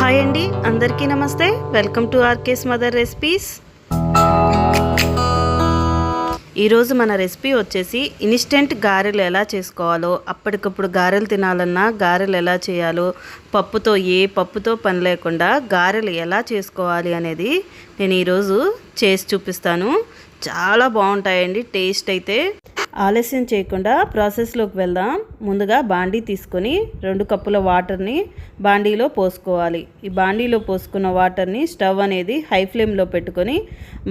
Hi అండి అందరికీ నమస్తే. Welcome to RK's mother recipes. ఈరోజు మన రెసిపీ వచ్చేసి ఇన్స్టెంట్ గారెలు ఎలా చేసుకోవాలో అప్పటికప్పుడు గారెలు తినాలన్నా గారెలు ఎలా చేయాలో పప్పుతో ఏ పప్పుతో పని లేకుండా గారెలు ఎలా చేసుకోవాలి అనేది నేను ఈరోజు చేసి చూపిస్తాను. చాలా బాగుంటాయండి టేస్ట్ అయితే. ఆలస్యం చేయకుండా ప్రాసెస్లోకి వెళ్దాం. ముందుగా బాండీ తీసుకొని రెండు కప్పుల వాటర్ని బాండీలో పోసుకోవాలి. ఈ బాండీలో పోసుకున్న వాటర్ని స్టవ్ అనేది హై ఫ్లేమ్లో పెట్టుకొని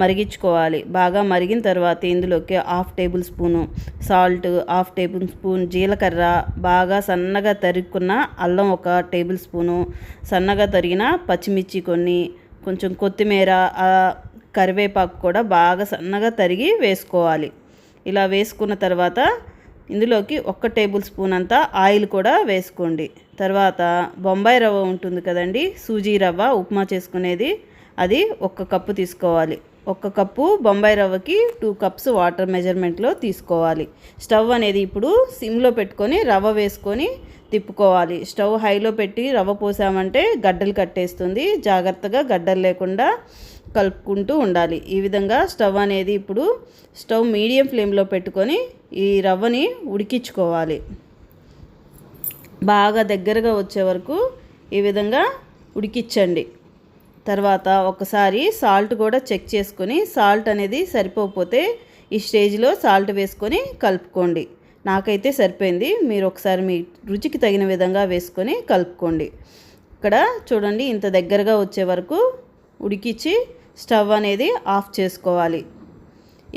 మరిగించుకోవాలి. బాగా మరిగిన తర్వాత ఇందులోకి half tablespoon salt half tablespoon జీలకర్ర బాగా సన్నగా తరుక్కున్న అల్లం ఒక టేబుల్ స్పూను సన్నగా తరిగిన పచ్చిమిర్చి కొన్ని కొంచెం కొత్తిమీర కరివేపాకు కూడా బాగా సన్నగా తరిగి వేసుకోవాలి. ఇలా వేసుకున్న తర్వాత ఇందులోకి ఒక్క టేబుల్ స్పూన్ అంతా ఆయిల్ కూడా వేసుకోండి. తర్వాత బొంబాయి రవ్వ ఉంటుంది కదండి సూజీ రవ్వ ఉప్మా చేసుకునేది అది ఒక్క కప్పు తీసుకోవాలి. ఒక్క కప్పు బొంబాయి రవ్వకి టూ కప్స్ వాటర్ మెజర్మెంట్లో తీసుకోవాలి. స్టవ్ అనేది ఇప్పుడు సిమ్లో పెట్టుకొని రవ్వ వేసుకొని తిప్పుకోవాలి. స్టవ్ హైలో పెట్టి రవ్వ పోసామంటే గడ్డలు కట్టేస్తుంది. జాగ్రత్తగా గడ్డలు లేకుండా కలుపుకుంటూ ఉండాలి. ఈ విధంగా స్టవ్ అనేది ఇప్పుడు స్టవ్ మీడియం ఫ్లేమ్లో పెట్టుకొని ఈ రవ్వని ఉడికించుకోవాలి. బాగా దగ్గరగా వచ్చే వరకు ఈ విధంగా ఉడికించండి. తర్వాత ఒకసారి సాల్ట్ కూడా చెక్ చేసుకొని సాల్ట్ అనేది సరిపోకపోతే ఈ స్టేజ్లో సాల్ట్ వేసుకొని కలుపుకోండి. నాకైతే సరిపోయింది. మీరు ఒకసారి మీ రుచికి తగిన విధంగా వేసుకొని కలుపుకోండి. ఇక్కడ చూడండి ఇంత దగ్గరగా వచ్చే వరకు ఉడికించి స్టవ్ అనేది ఆఫ్ చేసుకోవాలి.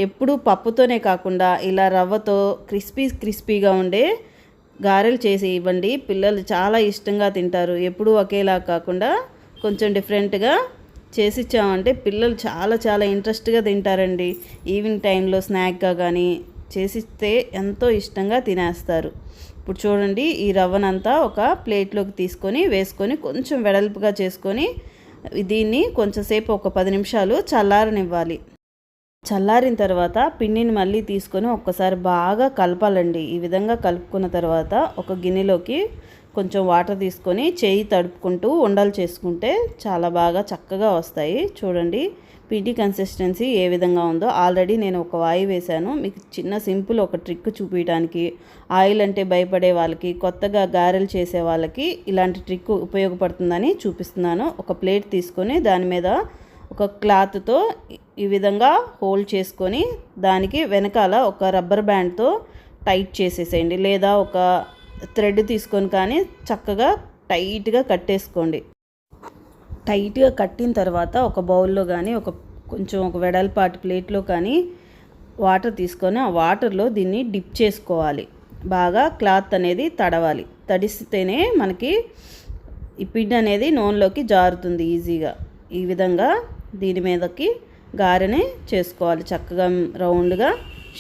ఎప్పుడు పప్పుతోనే కాకుండా ఇలా రవ్వతో క్రిస్పీ క్రిస్పీగా ఉండే గారెలు చేసి ఇవ్వండి. పిల్లలు చాలా ఇష్టంగా తింటారు. ఎప్పుడూ ఒకేలా కాకుండా కొంచెం డిఫరెంట్గా చేసిచ్చామంటే పిల్లలు చాలా చాలా ఇంట్రెస్ట్గా తింటారండి. ఈవినింగ్ టైంలో స్నాక్గా కానీ చేసిస్తే ఎంతో ఇష్టంగా తినేస్తారు. ఇప్పుడు చూడండి ఈ రవ్వనంతా ఒక ప్లేట్లోకి తీసుకొని వేసుకొని కొంచెం వెడల్పుగా చేసుకొని దీన్ని కొంచెంసేపు ఒక పది నిమిషాలు చల్లారనివ్వాలి. చల్లారిన తర్వాత పిండిని మళ్ళీ తీసుకొని ఒక్కసారి బాగా కలపాలండి. ఈ విధంగా కలుపుకున్న తర్వాత ఒక గిన్నెలోకి కొంచెం వాటర్ తీసుకొని చేయి తడుపుకుంటూ ఉండలు చేసుకుంటే చాలా బాగా చక్కగా వస్తాయి. చూడండి పిండి కన్సిస్టెన్సీ ఏ విధంగా ఉందో. ఆల్రెడీ నేను ఒక వాయి వేశాను. మీకు చిన్న సింపుల్ ఒక ట్రిక్ చూపించడానికి ఆయిల్ అంటే భయపడే వాళ్ళకి కొత్తగా గారెలు చేసే వాళ్ళకి ఇలాంటి ట్రిక్ ఉపయోగపడుతుందని చూపిస్తున్నాను. ఒక ప్లేట్ తీసుకొని దాని మీద ఒక క్లాత్తో ఈ విధంగా హోల్డ్ చేసుకొని దానికి వెనకాల ఒక రబ్బర్ బ్యాండ్తో టైట్ చేసేసేయండి. లేదా ఒక థ్రెడ్ తీసుకొని కానీ చక్కగా టైట్గా కట్టేసుకోండి. టైట్గా కట్టిన తర్వాత ఒక బౌల్లో కానీ ఒక కొంచెం ఒక వెడల్పాటి ప్లేట్లో కానీ వాటర్ తీసుకొని ఆ వాటర్లో దీన్ని డిప్ చేసుకోవాలి. బాగా క్లాత్ అనేది తడవాలి. తడిస్తేనే మనకి ఈ పిండి అనేది నూనెలోకి జారుతుంది ఈజీగా. ఈ విధంగా దీని మీదకి గారెని చేసుకోవాలి. చక్కగా రౌండ్గా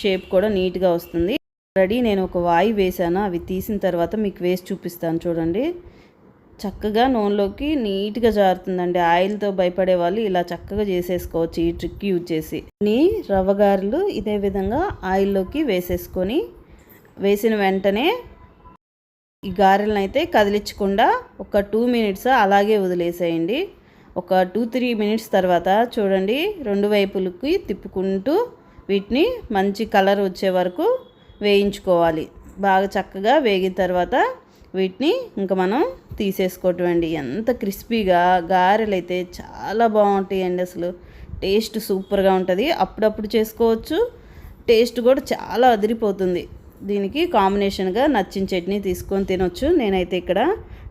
షేప్ కూడా నీట్గా వస్తుంది. ఆల్రెడీ నేను ఒక వాయి వేసాను అవి తీసిన తర్వాత మీకు వేసి చూపిస్తాను చూడండి. చక్కగా నూనెలోకి నీట్గా జారుతుందండి. ఆయిల్తో భయపడే వాళ్ళు ఇలా చక్కగా చేసేసుకోవచ్చు ఈ ట్రిక్ యూజ్ చేసి. రవ్వ గారెలు ఇదే విధంగా ఆయిల్లోకి వేసేసుకొని వేసిన వెంటనే ఈ గారెలను అయితే కదిలించకుండా ఒక టూ మినిట్స్ అలాగే వదిలేసేయండి. ఒక టూ త్రీ మినిట్స్ తర్వాత చూడండి. రెండు వైపులకి తిప్పుకుంటూ వీటిని మంచి కలర్ వచ్చే వరకు వేయించుకోవాలి. బాగా చక్కగా వేగిన తర్వాత వీటిని ఇంకా మనం తీసేసుకోవటం అండి ఎంత క్రిస్పీగా గారెలు అయితే చాలా బాగుంటాయండి అసలు. టేస్ట్ సూపర్గా ఉంటుంది. అప్పుడప్పుడు చేసుకోవచ్చు. టేస్ట్ కూడా చాలా అదిరిపోతుంది. దీనికి కాంబినేషన్గా నచ్చిన చట్నీ తీసుకొని తినొచ్చు. నేనైతే ఇక్కడ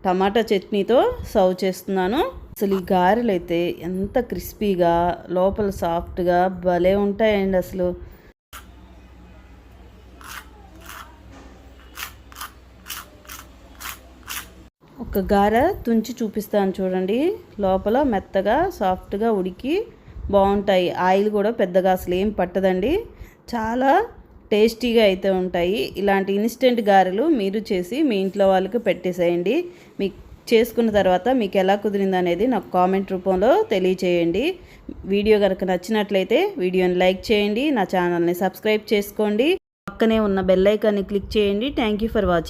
టమాటా చట్నీతో సర్వ్ చేస్తున్నాను. అసలు ఈ గారెలు అయితే ఎంత క్రిస్పీగా లోపల సాఫ్ట్గా భలే ఉంటాయండి అసలు. ఒక గార తుంచి చూపిస్తాను చూడండి. లోపల మెత్తగా సాఫ్ట్గా ఉడికి బాగుంటాయి. ఆయిల్ కూడా పెద్దగా అసలు ఏం పట్టదండి. చాలా టేస్టీగా అయితే ఉంటాయి. ఇలాంటి ఇన్స్టెంట్ గారెలు మీరు చేసి మీ ఇంట్లో వాళ్ళకి పెట్టేసేయండి. మీకు చేసుకున్న తర్వాత మీకు ఎలా కుదిరింది అనేది నాకు కామెంట్ రూపంలో తెలియచేయండి. వీడియో కనుక నచ్చినట్లయితే వీడియోని లైక్ చేయండి. నా ఛానల్ని సబ్స్క్రైబ్ చేసుకోండి. పక్కనే ఉన్న బెల్ ఐకాన్ని క్లిక్ చేయండి. Thank you for watching.